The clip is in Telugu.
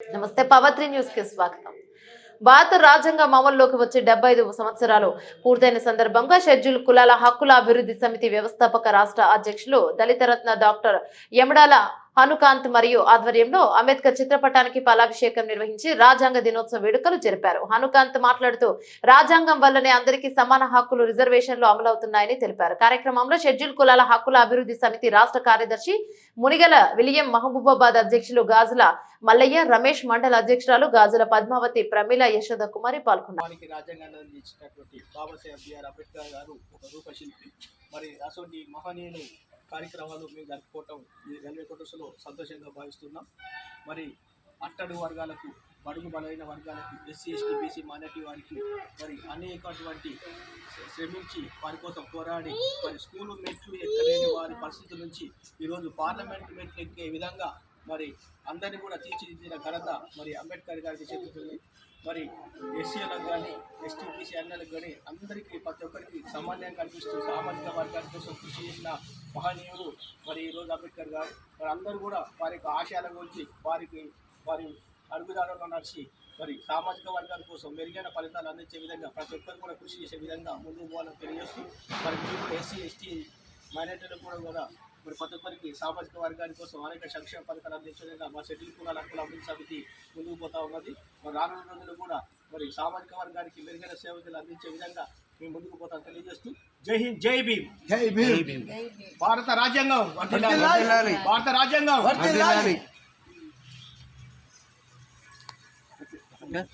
నమస్తే పవత్రి న్యూస్కి స్వాగతం. భారత రాజ్యాంగం అమల్లోకి వచ్చి డెబ్బై ఐదు సంవత్సరాలు పూర్తయిన సందర్భంగా షెడ్యూల్ కులాల హక్కుల అభివృద్ధి సమితి వ్యవస్థాపక రాష్ట్ర అధ్యక్షులు దళిత రత్న డాక్టర్ యమడాల హనుకాంత్ మరియు ఆధ్వర్యంలో అంబేద్కర్ చిత్రపటానికి పాలాభిషేకం నిర్వహించి రాజ్యాంగ దినోత్సవ వేడుకలు జరిపారు. హనుకాంత్ మాట్లాడుతూ రాజ్యాంగం వల్లనే అందరికీ సమాన హక్కులు రిజర్వేషన్లు అమలవుతున్నాయని తెలిపారు. కార్యక్రమంలో షెడ్యూల్ కులాల హక్కుల అభివృద్ధి సమితి రాష్ట్ర కార్యదర్శి మునిగల విలియం మహబూబాబాద్ అధ్యక్షులు గాజుల మల్లయ్య రమేష్ మండల అధ్యక్షురాలు గాజుల పద్మావతి ప్రమీల యశోద కుమారి పాల్గొన్నారు. మరి అటువంటి మహనీయులు కార్యక్రమాలు మేము జరుపుకోవటం ఈ రైల్వే కోటర్స్లో సంతోషంగా భావిస్తున్నాం. మరి అట్టడు వర్గాలకు బడుగు బలైన వర్గాలకు ఎస్సీ ఎస్టీ బీసీ మైనార్టీ వారికి మరి అనేకటువంటి శ్రమించి వారి కోసం పోరాడి మరి స్కూలు మెట్లు ఎక్కలేని వారి పరిస్థితుల నుంచి ఈరోజు పార్లమెంట్ మెట్లు ఎక్కే విధంగా మరి అందరినీ కూడా తీర్చిదిద్దిన ఘనత మరి అంబేద్కర్ గారికి చెందుతుంది. మరి ఎస్సీలకు కానీ ఎస్టీ బీసీ అన్నలకు కానీ అందరికీ ప్రతి ఒక్కరికి సమాన్యం కల్పిస్తూ సామాజిక వర్గాల కోసం కృషి చేసిన మహనీయులు మరి ఈరోజు అంబేద్కర్ గారు. మరి అందరూ కూడా వారి యొక్క ఆశయాల గురించి వారికి వారి అడుగుదారులు నడిచి మరి సామాజిక వర్గాల కోసం మెరుగైన ఫలితాలు అందించే విధంగా ప్రతి ఒక్కరు కూడా కృషి చేసే విధంగా ముందుకు పోవాలని తెలియజేస్తూ మరి మీరు ఎస్సీ ఎస్టీ మైనార్టీలకు కూడా కూడా మరి ప్రతి ఒక్కరికి సామాజిక వర్గాని కోసం అనేక సంక్షేమ పథకాలు అందించే విధంగా మా షెడ్యూల్ కులాల హక్కుల అభివృద్ధి సమితి ముందుకు పోతా ఉన్నది. మరి రానున్న రోజులు కూడా మరి సామాజిక వర్గానికి మెరుగైన సేవలు అందించే విధంగా మేము ముందుకు పోతాం తెలియజేస్తూ జై హింద్ జై భీమ్. జై భీమ్. భారత రాజ్యాంగం. భారత రాజ్యాంగం.